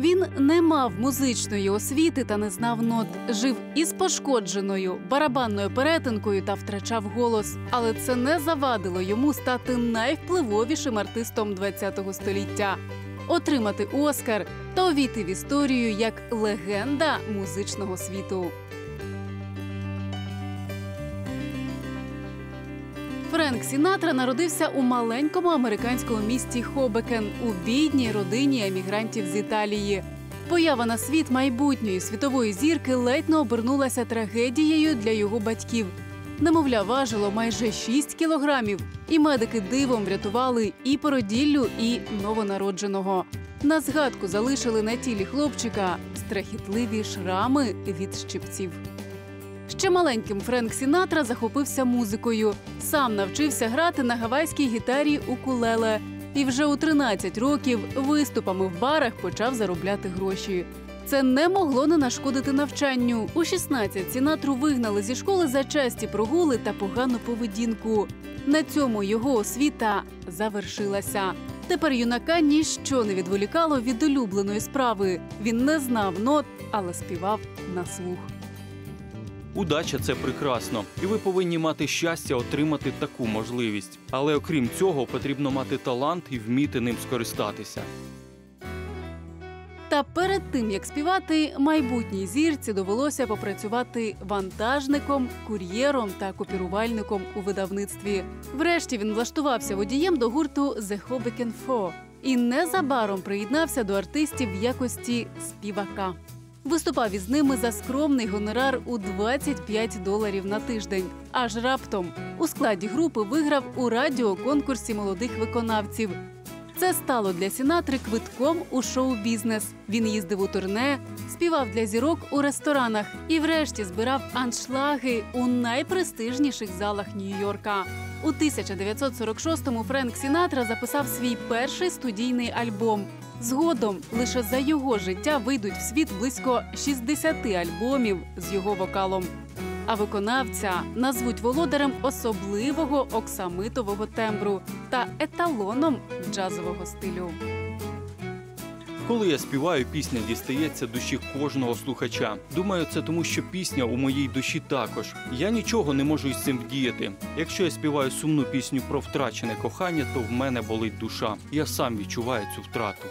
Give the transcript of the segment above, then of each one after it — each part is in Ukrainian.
Він не мав музичної освіти та не знав нот. Жив із пошкодженою барабанною перетинкою та втрачав голос. Але це не завадило йому стати найвпливовішим артистом ХХ століття, отримати Оскар та увійти в історію як легенда музичного світу. Френк Сінатра народився у маленькому американському місті Хобекен у бідній родині емігрантів з Італії. Поява на світ майбутньої світової зірки ледь не обернулася трагедією для його батьків. Немовля важило майже 6 кілограмів, і медики дивом врятували і породіллю, і новонародженого. На згадку залишили на тілі хлопчика страхітливі шрами від щипців. Ще маленьким Френк Сінатра захопився музикою. Сам навчився грати на гавайській гітарі укулеле. І вже у 13 років виступами в барах почав заробляти гроші. Це не могло не нашкодити навчанню. У 16 Сінатру вигнали зі школи за часті прогули та погану поведінку. На цьому його освіта завершилася. Тепер юнака ніщо не відволікало від улюбленої справи. Він не знав нот, але співав на слух. Удача це прекрасно, і ви повинні мати щастя отримати таку можливість. Але окрім цього, потрібно мати талант і вміти ним скористатися. Та перед тим як співати, майбутній зірці довелося попрацювати вантажником, кур'єром та копірувальником у видавництві. Врешті він влаштувався водієм до гурту The Hoboken Four і незабаром приєднався до артистів в якості співака. Виступав із ними за скромний гонорар у 25 доларів на тиждень. Аж раптом у складі групи виграв у радіоконкурсі молодих виконавців. Це стало для Сінатри квитком у шоу-бізнес. Він їздив у турне, співав для зірок у ресторанах і, врешті, збирав аншлаги у найпрестижніших залах Нью-Йорка. У 1946-му Френк Сінатра записав свій перший студійний альбом. Згодом лише за його життя вийдуть в світ близько 60 альбомів з його вокалом. А виконавця назвуть володарем особливого оксамитового тембру та еталоном джазового стилю. Коли я співаю, пісня дістається душі кожного слухача. Думаю, це тому, що пісня у моїй душі також. Я нічого не можу із цим вдіяти. Якщо я співаю сумну пісню про втрачене кохання, то в мене болить душа. Я сам відчуваю цю втрату.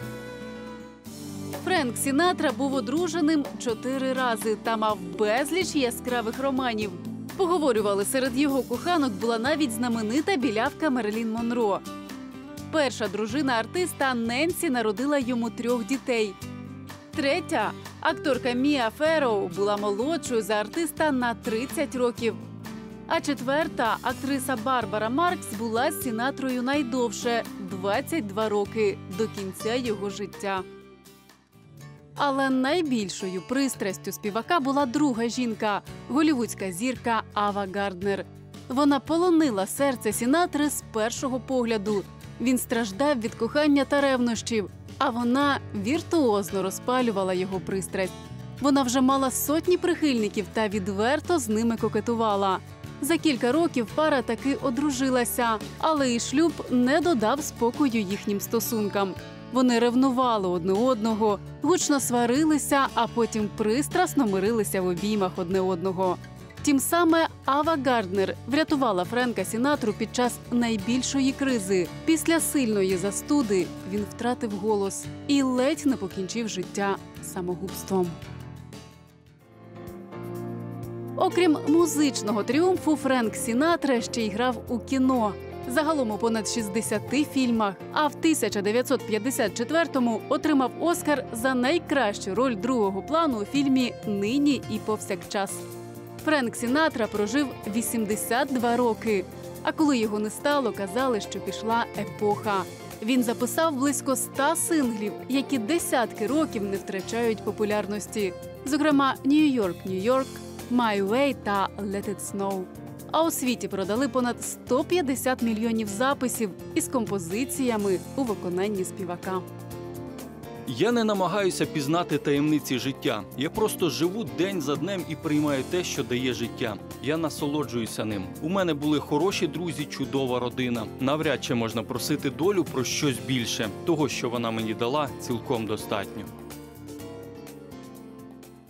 Френк Сінатра був одруженим чотири рази та мав безліч яскравих романів. Поговорювали, серед його коханок була навіть знаменита білявка Мерлін Монро. Перша дружина артиста Ненсі народила йому трьох дітей. Третя акторка Мія Ферроу була молодшою за артиста на 30 років. А четверта актриса Барбара Маркс була з Сінатрою найдовше 22 роки до кінця його життя. Але найбільшою пристрастю співака була друга жінка голівудська зірка Ава Гарднер. Вона полонила серце Сінатри з першого погляду. Він страждав від кохання та ревнощів, а вона віртуозно розпалювала його пристрасть. Вона вже мала сотні прихильників та відверто з ними кокетувала. За кілька років пара таки одружилася, але і шлюб не додав спокою їхнім стосункам. Вони ревнували одне одного, гучно сварилися, а потім пристрасно мирилися в обіймах одне одного. Тим саме Ава Гарднер врятувала Френка Сінатру під час найбільшої кризи. Після сильної застуди він втратив голос і ледь не покінчив життя самогубством. Окрім музичного тріумфу, Френк Сінатра ще й грав у кіно. Загалом у понад 60 фільмах. А в 1954-му отримав Оскар за найкращу роль другого плану у фільмі Нині і повсякчас. Френк Сінатра прожив 82 роки. А коли його не стало, казали, що пішла епоха. Він записав близько 100 синглів, які десятки років не втрачають популярності. Зокрема, Нью-Йорк, Нью-Йорк, My Way та Let It Snow. А у світі продали понад 150 мільйонів записів із композиціями у виконанні співака. Я не намагаюся пізнати таємниці життя. Я просто живу день за днем і приймаю те, що дає життя. Я насолоджуюся ним. У мене були хороші друзі, чудова родина. Навряд чи можна просити долю про щось більше. Того, що вона мені дала, цілком достатньо.